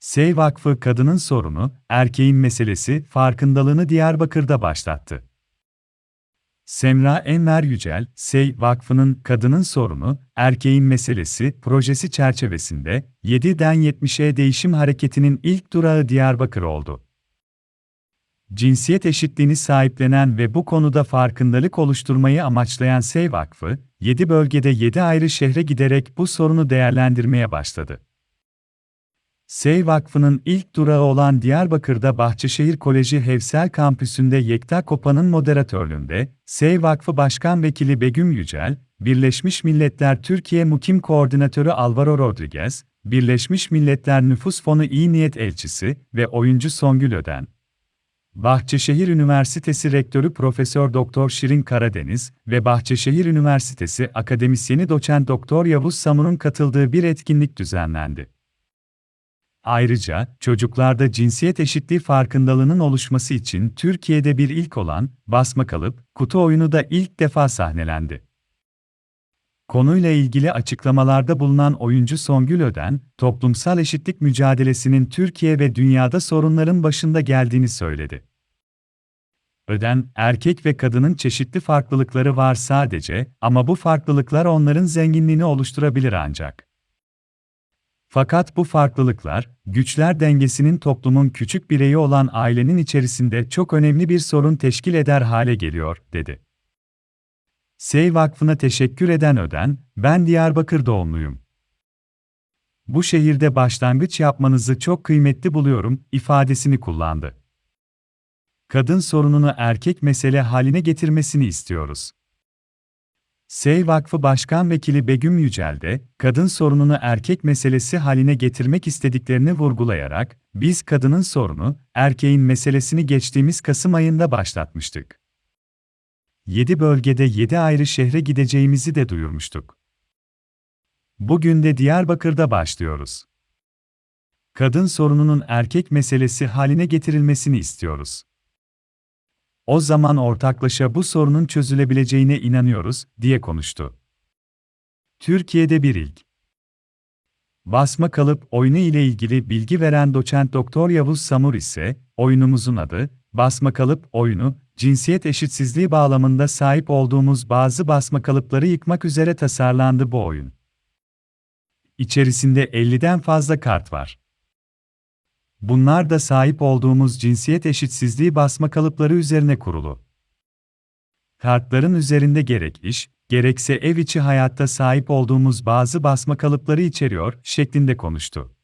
Sey Vakfı kadının sorunu, erkeğin meselesi farkındalığını Diyarbakır'da başlattı. Semra Enver Yücel, Sey Vakfı'nın Kadının Sorunu, Erkeğin Meselesi projesi çerçevesinde 7'den 70'e değişim hareketinin ilk durağı Diyarbakır oldu. Cinsiyet eşitliğini sahiplenen ve bu konuda farkındalık oluşturmayı amaçlayan Sey Vakfı, 7 bölgede 7 ayrı şehre giderek bu sorunu değerlendirmeye başladı. Sey Vakfı'nın ilk durağı olan Diyarbakır'da Bahçeşehir Koleji Hevsel Kampüsü'nde Yekta Kopa'nın moderatörlüğünde, Sey Vakfı Başkan Vekili Begüm Yücel, Birleşmiş Milletler Türkiye Mukim Koordinatörü Alvaro Rodriguez, Birleşmiş Milletler Nüfus Fonu İyi Niyet Elçisi ve oyuncu Songül Öden, Bahçeşehir Üniversitesi Rektörü Profesör Doktor Şirin Karadeniz ve Bahçeşehir Üniversitesi Akademisyeni Doçent Doktor Yavuz Samur'un katıldığı bir etkinlik düzenlendi. Ayrıca, çocuklarda cinsiyet eşitliği farkındalığının oluşması için Türkiye'de bir ilk olan, basma kalıp, kutu oyunu da ilk defa sahnelendi. Konuyla ilgili açıklamalarda bulunan oyuncu Songül Öden, toplumsal eşitlik mücadelesinin Türkiye ve dünyada sorunların başında geldiğini söyledi. Öden, erkek ve kadının çeşitli farklılıkları var sadece ama bu farklılıklar onların zenginliğini oluşturabilir ancak. Fakat bu farklılıklar, güçler dengesinin toplumun küçük bireyi olan ailenin içerisinde çok önemli bir sorun teşkil eder hale geliyor, dedi. Sey Vakfı'na teşekkür eden Öden, ben Diyarbakır doğumluyum. Bu şehirde başlangıç yapmanızı çok kıymetli buluyorum, ifadesini kullandı. Kadın sorununu erkek mesele haline getirmesini istiyoruz. Sey Vakfı Başkan Vekili Begüm Yücel de, kadın sorununu erkek meselesi haline getirmek istediklerini vurgulayarak, biz kadının sorunu, erkeğin meselesini geçtiğimiz Kasım ayında başlatmıştık. 7 bölgede 7 ayrı şehre gideceğimizi de duyurmuştuk. Bugün de Diyarbakır'da başlıyoruz. Kadın sorununun erkek meselesi haline getirilmesini istiyoruz. O zaman ortaklaşa bu sorunun çözülebileceğine inanıyoruz, diye konuştu. Türkiye'de bir ilk. Basma kalıp oyunu ile ilgili bilgi veren doçent Doktor Yavuz Samur ise, oyunumuzun adı, basma kalıp oyunu, cinsiyet eşitsizliği bağlamında sahip olduğumuz bazı basma kalıpları yıkmak üzere tasarlandı bu oyun. İçerisinde 50'den fazla kart var. Bunlar da sahip olduğumuz cinsiyet eşitsizliği basma kalıpları üzerine kurulu. Kartların üzerinde gerek iş, gerekse ev içi hayatta sahip olduğumuz bazı basma kalıpları içeriyor şeklinde konuştu.